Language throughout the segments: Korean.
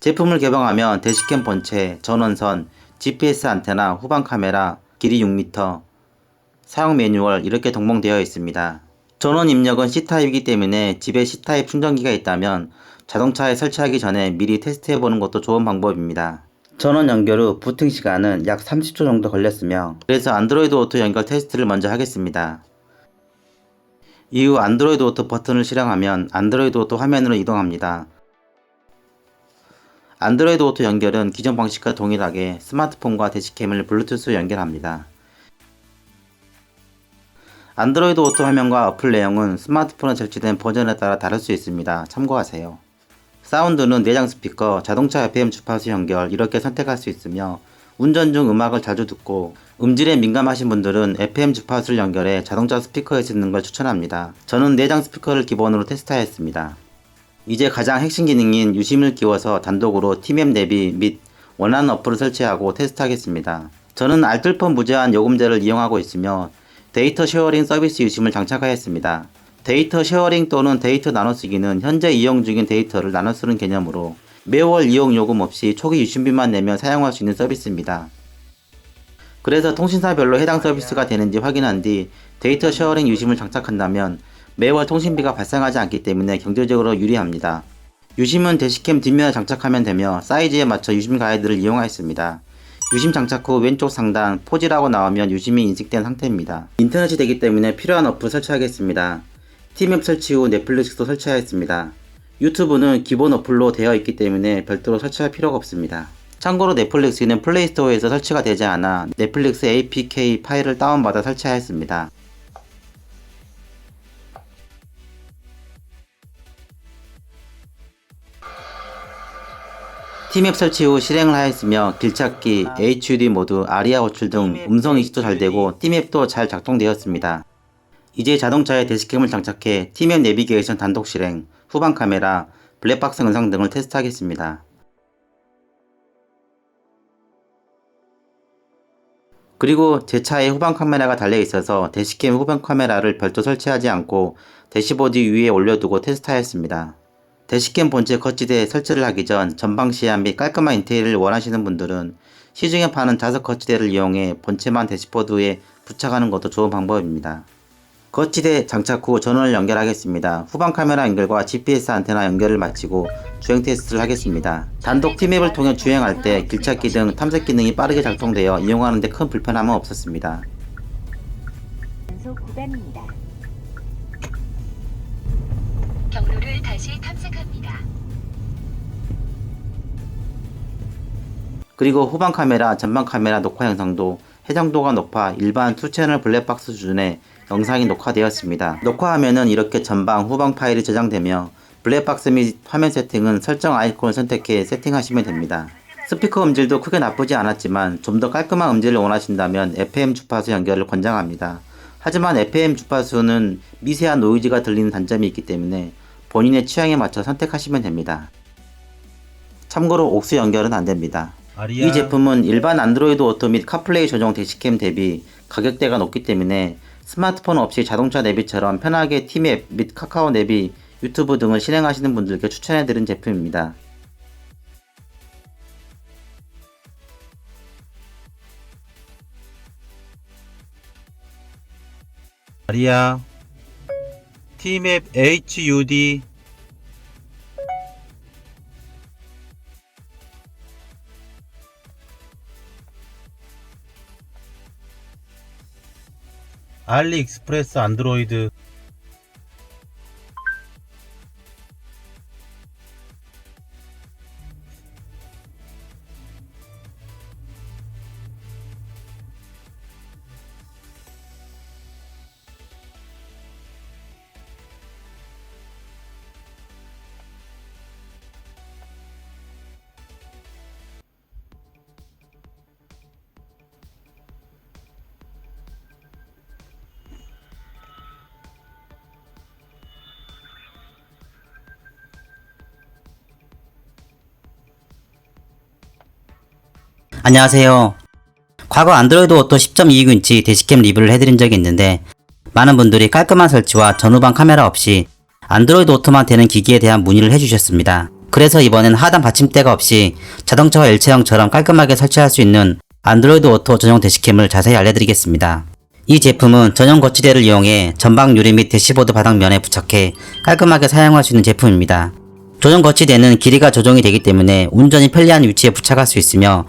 제품을 개방하면 대시캠 본체, 전원선, GPS 안테나, 후방 카메라, 길이 6m, 사용 매뉴얼 이렇게 동봉되어 있습니다. 전원 입력은 C타입이기 때문에 집에 C타입 충전기가 있다면 자동차에 설치하기 전에 미리 테스트해보는 것도 좋은 방법입니다. 전원 연결 후 부팅 시간은 약 30초 정도 걸렸으며 그래서 안드로이드 오토 연결 테스트를 먼저 하겠습니다. 이후 안드로이드 오토 버튼을 실행하면 안드로이드 오토 화면으로 이동합니다. 안드로이드 오토 연결은 기존 방식과 동일하게 스마트폰과 대시캠을 블루투스 연결합니다. 안드로이드 오토 화면과 어플 내용은 스마트폰에 설치된 버전에 따라 다를 수 있습니다. 참고하세요. 사운드는 내장 스피커, 자동차 FM 주파수 연결 이렇게 선택할 수 있으며 운전 중 음악을 자주 듣고 음질에 민감하신 분들은 FM 주파수를 연결해 자동차 스피커에 듣는 걸 추천합니다. 저는 내장 스피커를 기본으로 테스트하였습니다. 이제 가장 핵심 기능인 유심을 끼워서 단독으로 티맵 내비 및 원하는 어플을 설치하고 테스트하겠습니다. 저는 알뜰폰 무제한 요금제를 이용하고 있으며 데이터 쉐어링 서비스 유심을 장착하였습니다. 데이터 쉐어링 또는 데이터 나눠쓰기는 현재 이용 중인 데이터를 나눠 쓰는 개념으로 매월 이용 요금 없이 초기 유심비만 내면 사용할 수 있는 서비스입니다. 그래서 통신사별로 해당 서비스가 되는지 확인한 뒤 데이터 쉐어링 유심을 장착한다면 매월 통신비가 발생하지 않기 때문에 경제적으로 유리합니다. 유심은 대시캠 뒷면에 장착하면 되며 사이즈에 맞춰 유심 가이드를 이용하였습니다. 유심 장착 후 왼쪽 상단 포지라고 나오면 유심이 인식된 상태입니다. 인터넷이 되기 때문에 필요한 어플 설치하겠습니다. 티맵 설치 후 넷플릭스도 설치하였습니다. 유튜브는 기본 어플로 되어 있기 때문에 별도로 설치할 필요가 없습니다. 참고로 넷플릭스는 플레이스토어에서 설치가 되지 않아 넷플릭스 APK 파일을 다운받아 설치하였습니다. 티맵 설치 후 실행을 하였으며 길찾기, HUD 모드, 아리아 호출 등 음성 인식도 잘 되고 티맵도 잘 작동되었습니다. 이제 자동차에 대시캠을 장착해 티맵 내비게이션 단독 실행, 후방 카메라, 블랙박스 영상 등을 테스트하겠습니다. 그리고 제 차에 후방 카메라가 달려 있어서 대시캠 후방 카메라를 별도 설치하지 않고 대시보드 위에 올려두고 테스트하였습니다. 대시캠 본체 거치대에 설치를 하기 전 전방 시야 및 깔끔한 인테리어를 원하시는 분들은 시중에 파는 자석 거치대를 이용해 본체만 대시보드에 부착하는 것도 좋은 방법입니다. 거치대 장착 후 전원을 연결하겠습니다. 후방 카메라 연결과 GPS 안테나 연결을 마치고 주행 테스트를 하겠습니다. 단독 티맵을 통해 주행할 때 길찾기 등 탐색 기능이 빠르게 작동되어 이용하는 데 큰 불편함은 없었습니다. 단속 구간입니다. 경로를 다시 탐색합니다. 그리고 후방 카메라, 전방 카메라 녹화 영상도 해상도가 높아 일반 2채널 블랙박스 수준의 영상이 녹화되었습니다. 녹화하면은 이렇게 전방, 후방 파일이 저장되며 블랙박스 및 화면 세팅은 설정 아이콘을 선택해 세팅하시면 됩니다. 스피커 음질도 크게 나쁘지 않았지만 좀 더 깔끔한 음질을 원하신다면 FM 주파수 연결을 권장합니다. 하지만 FM 주파수는 미세한 노이즈가 들리는 단점이 있기 때문에 본인의 취향에 맞춰 선택하시면 됩니다. 참고로 옥수 연결은 안 됩니다. 아리아 이 제품은 일반 안드로이드 오토 및 카플레이 조정 대시캠 대비 가격대가 높기 때문에 스마트폰 없이 자동차 내비처럼 편하게 티맵 및 카카오 내비, 유튜브 등을 실행하시는 분들께 추천해드린 제품입니다. 아리아 티맵 HUD 알리익스프레스 안드로이드 안녕하세요. 과거 안드로이드 오토 10.29인치 대시캠 리뷰를 해드린 적이 있는데 많은 분들이 깔끔한 설치와 전후방 카메라 없이 안드로이드 오토만 되는 기기에 대한 문의를 해주셨습니다. 그래서 이번엔 하단 받침대가 없이 자동차와 일체형처럼 깔끔하게 설치할 수 있는 안드로이드 오토 전용 대시캠을 자세히 알려드리겠습니다. 이 제품은 전용 거치대를 이용해 전방 유리 및 대시보드 바닥면에 부착해 깔끔하게 사용할 수 있는 제품입니다. 조정 거치대는 길이가 조정이 되기 때문에 운전이 편리한 위치에 부착할 수 있으며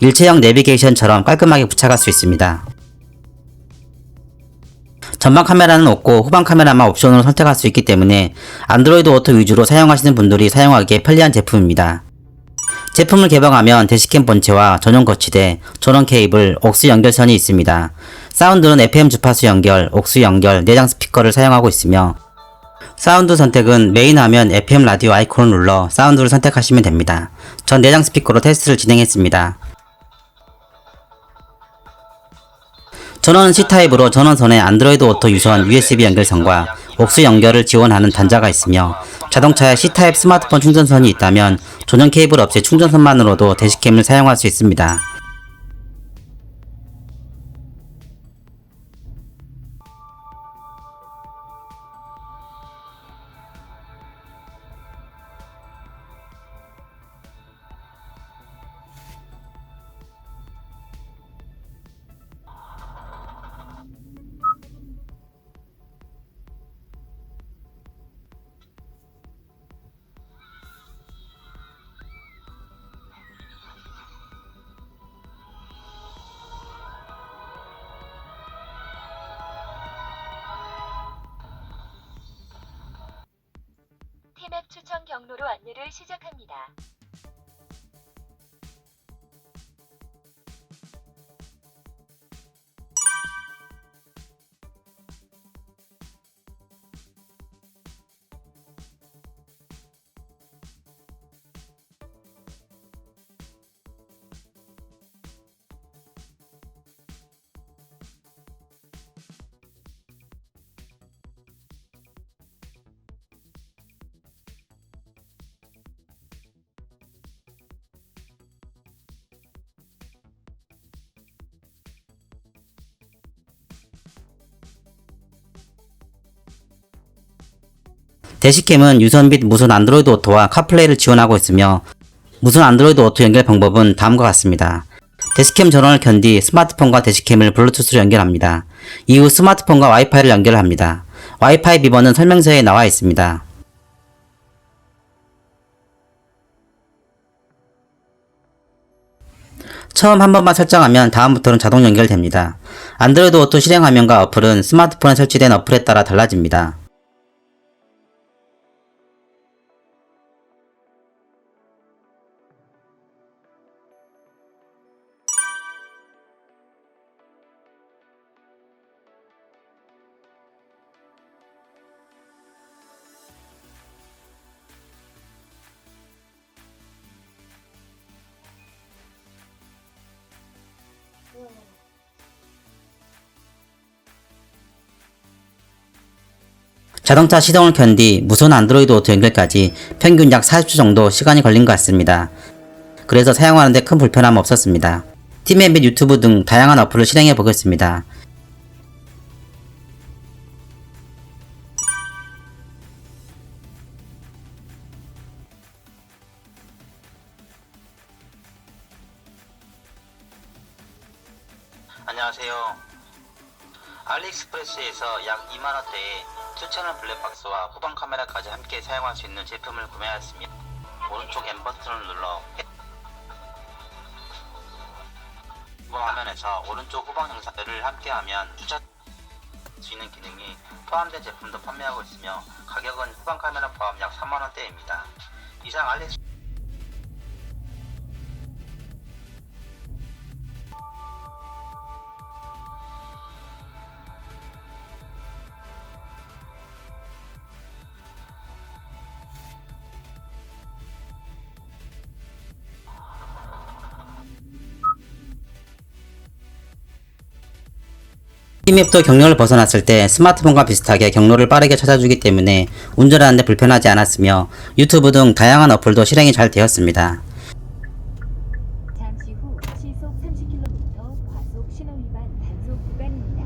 일체형 내비게이션처럼 깔끔하게 부착할 수 있습니다. 전방 카메라는 없고 후방 카메라만 옵션으로 선택할 수 있기 때문에 안드로이드 오토 위주로 사용하시는 분들이 사용하기에 편리한 제품입니다. 제품을 개방하면 대시캠 본체와 전용 거치대, 전원 케이블, 옥스 연결선이 있습니다. 사운드는 FM 주파수 연결, 옥스 연결, 내장 스피커를 사용하고 있으며 사운드 선택은 메인 화면 FM 라디오 아이콘을 눌러 사운드를 선택하시면 됩니다. 전 내장 스피커로 테스트를 진행했습니다. 전원은 C타입으로 전원선에 안드로이드 오토 유선 USB 연결선과 옥스 연결을 지원하는 단자가 있으며 자동차에 C타입 스마트폰 충전선이 있다면 전용 케이블 없이 충전선만으로도 대시캠을 사용할 수 있습니다. 티맵 추천 경로로 안내를 시작합니다. 대시캠은 유선 및 무선 안드로이드 오토와 카플레이를 지원하고 있으며 무선 안드로이드 오토 연결 방법은 다음과 같습니다. 대시캠 전원을 켠뒤 스마트폰과 대시캠을 블루투스로 연결합니다. 이후 스마트폰과 와이파이를 연결합니다. 와이파이 비번은 설명서에 나와 있습니다. 처음 한 번만 설정하면 다음부터는 자동 연결됩니다. 안드로이드 오토 실행 화면과 어플은 스마트폰에 설치된 어플에 따라 달라집니다. 자동차 시동을 켠 뒤 무선 안드로이드 오토 연결까지 평균 약 40초 정도 시간이 걸린 것 같습니다. 그래서 사용하는데 큰 불편함 없었습니다. 팀앱 및 유튜브 등 다양한 어플을 실행해 보겠습니다. 알리익스프레스에서 약 2만원대에 투채널 블랙박스와 후방 카메라까지 함께 사용할 수 있는 제품을 구매하였습니다. 오른쪽 M 버튼을 눌러 이번 화면에서 오른쪽 후방 영상들을 함께하면 주차 수 있는 기능이 포함된 제품도 판매하고 있으며 가격은 후방 카메라 포함 약 3만원대입니다. 이상 알리익스 C맵도 경로를 벗어났을 때 스마트폰과 비슷하게 경로를 빠르게 찾아주기 때문에 운전하는데 불편하지 않았으며 유튜브 등 다양한 어플도 실행이 잘 되었습니다. 잠시 후 시속 30km 과속 신호위반 단속 구간입니다.